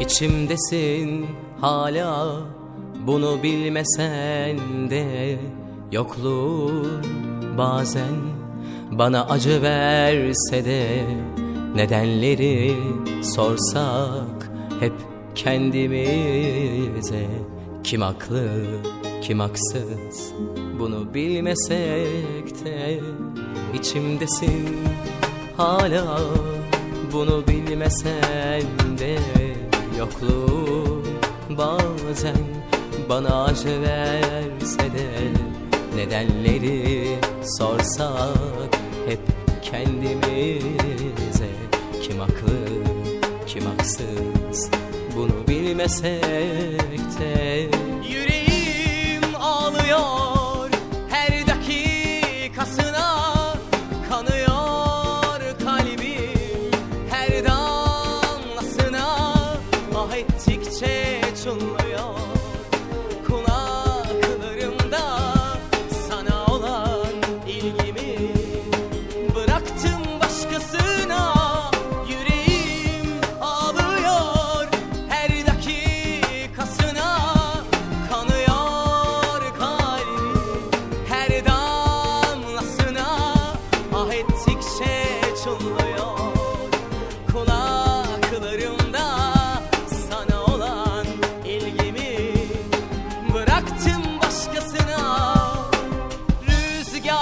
İçimdesin hala bunu bilmesen de Yokluğun bazen bana acı verse de Nedenleri sorsak hep kendimize. Kim haklı kim haksız bunu bilmesek de içimdesin hala bunu bilmesen de Yokluğun bazen bana acı verse de Nedenleri sorsak hep kendimize. Kim haklı kim haksız? Bunu bilmesek de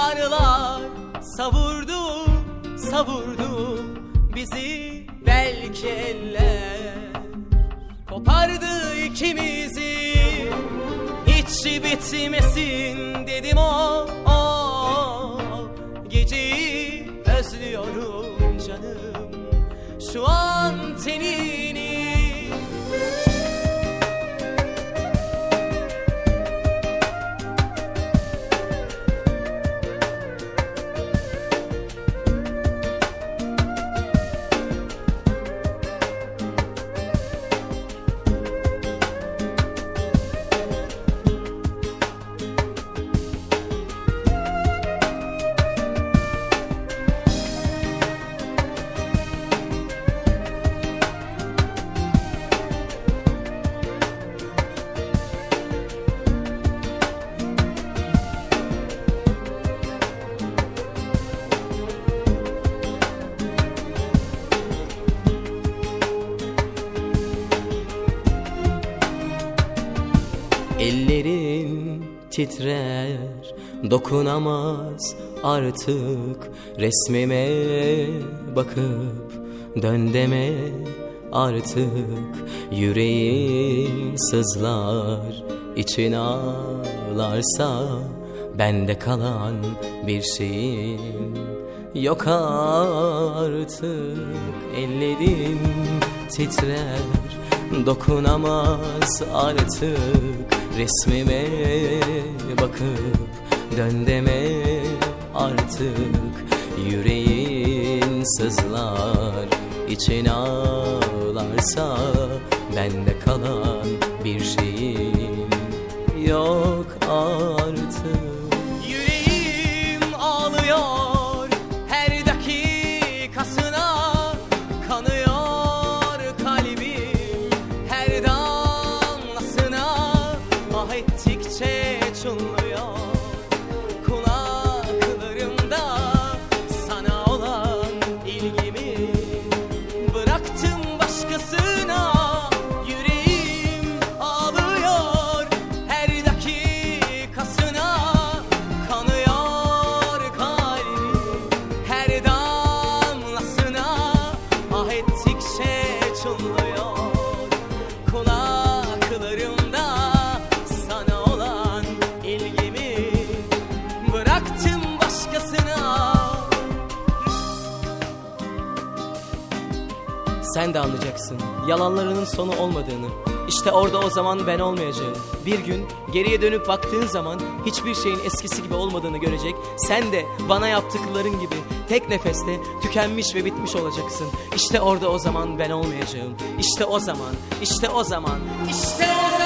Rüzgarlar savurdu, savurdu bizi. Belki eller Kopardı ikimizi. Hiç bitmesin dedim o, o Geceyi özlüyorum canım. Şu an tenini titrer. Dokunamaz artık resmime bakıp dön deme artık. Yüreğin sızlar için ağlarsa bende kalan bir şeyin yok artık. Ellerin titrer dokunamaz artık resmime bakıp dön deme artık. Yüreğin sızlar için ağlarsa bende kalan bir şeyin yok Sen de anlayacaksın yalanlarının sonu olmadığını. İşte orada o zaman ben olmayacağım. Bir gün geriye dönüp baktığın zaman hiçbir şeyin eskisi gibi olmadığını görecek. Sen de bana yaptıkların gibi tek nefeste tükenmiş ve bitmiş olacaksın. İşte orada o zaman ben olmayacağım. İşte o zaman, işte o zaman, işte o zaman.